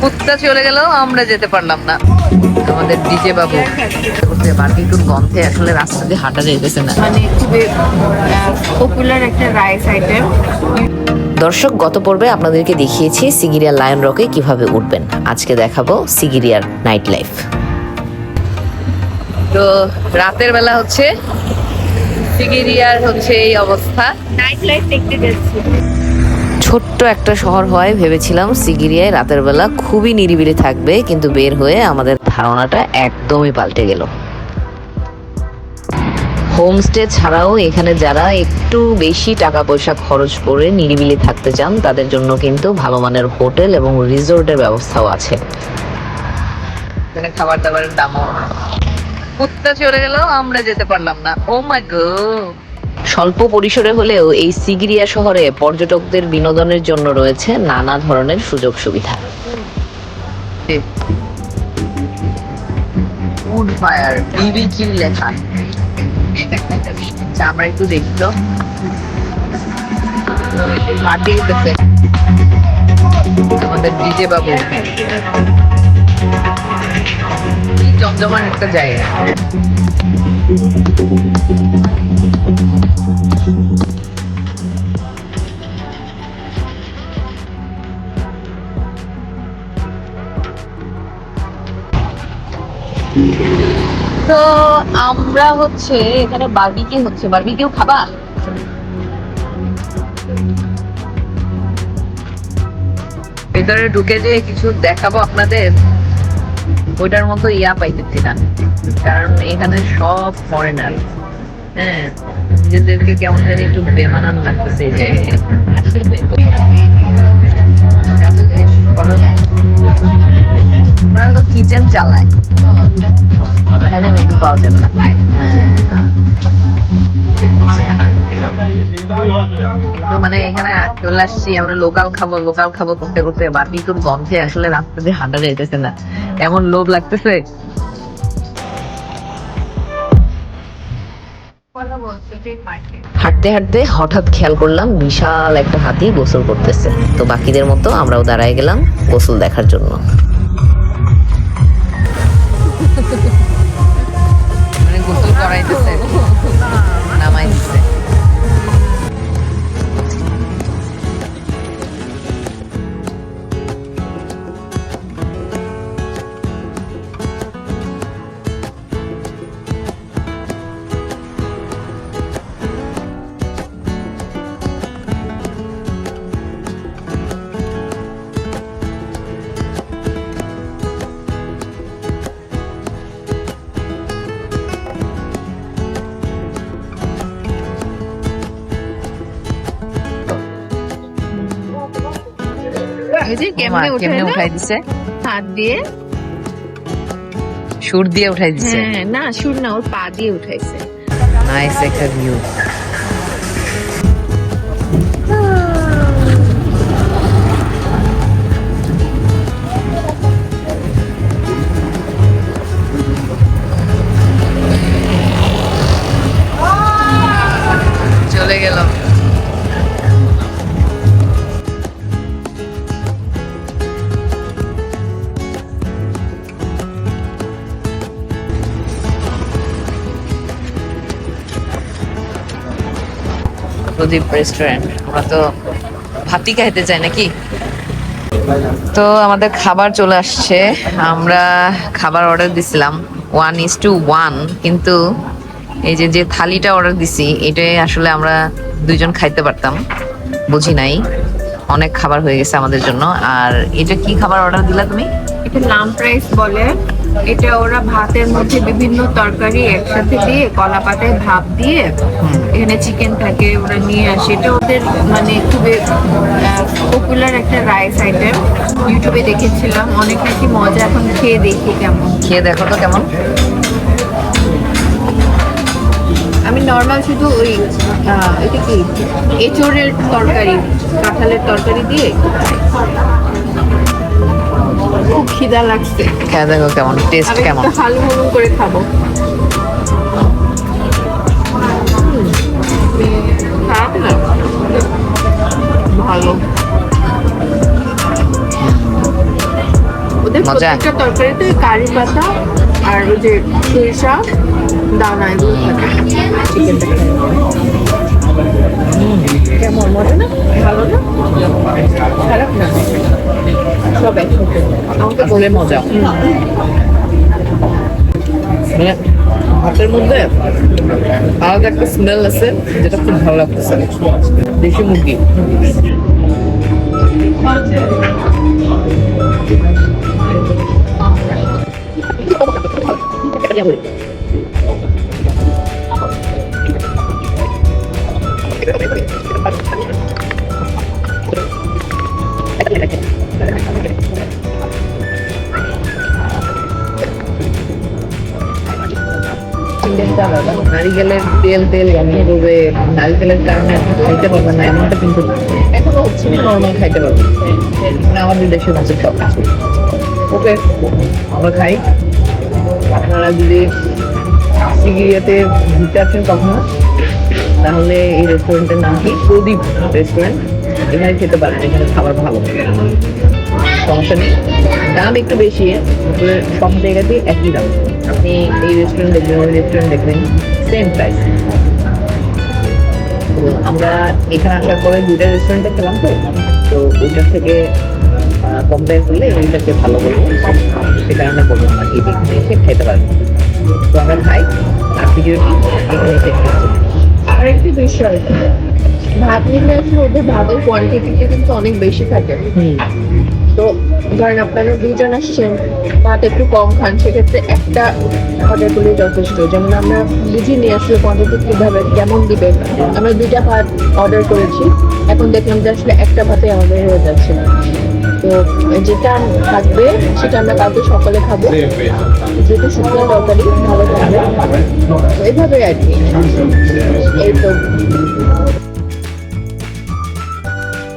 কুত্তা চলে গেল আমরা যেতে পারলাম না। আমাদের ডিজে বাবু। বার্বিকুর গন্ধে আসলে রাস্তা দিয়ে হাঁটা যাইতেছে না। মানে খুবই পপুলার একটা রাইস আইটেম দর্শক গত পর্বে আপনাদেরকে দেখিয়েছি সিগিরিয়ার লায়ন রকে কীভাবে উঠবেন। আজকে দেখাবো সিগিরিয়ার নাইট লাইফ। তো রাতের বেলা হচ্ছে সিগিরিয়ার হচ্ছে এই অবস্থা। নাইট লাইফ দেখতে যাচ্ছি। ছোট্ট একটা শহর হয়, ভেবেছিলাম সিগিরিয়ায় রাতের বেলা খুবই নিরিবিলি থাকবে, কিন্তু বের হয়ে আমাদের ধারণাটা একদমই পাল্টে গেল। হোমস্টে ছাড়াও এখানে যারা একটু বেশি টাকা পয়সা খরচ করে নিরিবিলি থাকতে চান, তাদের জন্য কিন্তু ভালো মানের হোটেল এবং রিসোর্টের ব্যবস্থাও আছে। খাবার দাবারের দামও কুত্তা চলে গেল, আমরা যেতে পারলাম না। ও মাই গড স্বল্প পরিসরে হলেও এই সিগিরিয়া শহরে পর্যটকদের বিনোদনের জন্য রয়েছে নানা ধরনের সুযোগ সুবিধা। ফায়ার আচ্ছা, আমরা একটু আমাদের বাবু। একটা জায়গা। তো আমরা হচ্ছে এখানে বারবিকিউ হচ্ছে। বারবিকিউ খাবা? ভেতরে ঢুকে যে কিছু দেখাবো আপনাদের। ওইটার মতো ইয়া পাইতেছি না। কারণ এখানে সব ফরেনার হ্যাঁ নিজেদেরকে কেমন জানি একটু বেমানান লাগতেছে যে কিচেন চালায়। পাওয়া যাবে না মানে এখানে চলে আসছি আমরা লোকাল খাব লোকাল খাব করতে করতে। বারবিকুর গন্ধে আসলে রাস্তা দিয়ে হাঁটা যাইতেছে না। এমন লোভ লাগতেছে। হাঁটতে হাঁটতে হঠাৎ খেয়াল করলাম বিশাল একটা হাতি গোসল করতেছে। তো বাকিদের মতো আমরাও দাঁড়ায় গেলাম গোসল দেখার জন্য। করাইতেছে ওই যে কেমনে কেমনে উঠাই দিছে? হাত দিয়ে? সুর দিয়ে উঠাই দিছে? হ্যাঁ না সুর না ওর পা দিয়ে উঠাইছে। নাইস একটা ভিউ প্রদীপ রেস্টুরেন্ট আমরা তো ভাতি খাইতে চাই নাকি? তো আমাদের খাবার চলে আসছে। আমরা খাবার অর্ডার দিছিলাম। ওয়ান ইস টু ওয়ান কিন্তু এই যে যে থালিটা অর্ডার দিছি, এটাই আসলে আমরা দুইজন খাইতে পারতাম। বুঝি নাই। অনেক খাবার হয়ে গেছে আমাদের জন্য। আর এটা কি খাবার অর্ডার দিলা তুমি? এটা লাম প্রাইস বলে। এটা ওরা ভাতের মধ্যে বিভিন্ন তরকারি একসাথে দিয়ে কলা পাতায় ভাপ দিয়ে এখানে চিকেন থাকে ওরা নিয়ে আসে। এটা ওদের মানে খুবই পপুলার একটা রাইস আইটেম ইউটিউবে দেখেছিলাম অনেক নাকি মজা এখন খেয়ে দেখি কেমন। খেয়ে দেখো তো কেমন। আমি নর্মাল শুধু ওই এটা কি? এঁচোড়ের তরকারি কাঁঠালের তরকারি দিয়ে খুব খিদা লাগছে। খেয়ে দেখো কেমন টেস্ট কেমন। হালু হালু করে খাব। খারাপ না? ভালো। মজা? প্রত্যেকটা তরকারিতে কারি পাতা আর ওই যে সরিষা দানা এগুলো থাকে। চিকেনটা কেমন? মজা না? ভালো না? খারাপ না? সব একসাথে। আমাকে আসলে মজা। মানে ভাতের মধ্যে আলাদা একটা স্মেল আছে যেটা খুব ভালো লাগতেছে। দেশি মুরগি। চিকেনটা আলাদা নারিকেলের তেল তেল গন্ধ করবে নারিকেলের কারণে খাইতে পারবেন না এমনটা কিন্তু এখনও হচ্ছে নর্মাল খাইতে পারবেন মানে আমাদের দেশের মাঝে সব ওকে, আমরা খাই। আপনারা যদি সিগিরিয়াতে ঘুরতে আসেন কখনো, তাহলে এই রেস্টুরেন্টের নাম কি? প্রদীপ রেস্টুরেন্ট এখানে খেতে পারেন, এখানে খাবার ভালো। সমস্যা নেই। দাম একটু বেশি সব জায়গাতেই একই দাম। আপনি এই রেস্টুরেন্ট দেখবেন, ওই রেস্টুরেন্ট দেখবেন সেম প্রাইস আমরা এখানে আসার পরে দুইটা রেস্টুরেন্টে খেলাম তো। তো ওইটার থেকে কম্পেয়ার করলে এইটাকে ভালো বলব। সে কারণে বলব আমরা কি এখানে এসে খেতে পারব তো আমরা খাই আর ভিডিওটি এখানে শেষ করছি আরেকটি বিষয় ভাত নিলে আসলে ওদের ভাতের কোয়ান্টিটিটা কিন্তু অনেক বেশি থাকে। তো ধরেন আপনারা দুজন আসছেন ভাত একটু কম খান সেক্ষেত্রে একটা অর্ডার করলে যথেষ্ট। যেমন আমরা বুঝি নিয়ে আসলে কোয়ান্টিটি কীভাবে কেমন দিবে। আমরা দুইটা ভাত অর্ডার করেছি এখন দেখলাম যে আসলে একটা ভাতে আমাদের হয়ে যাচ্ছে। যেটা থাকবে, সেটা আমরা কালকে সকালে খাব। যেহেতু শুকনো তরকারি, ভালো থাকবে। এভাবে আর কি। এই তো।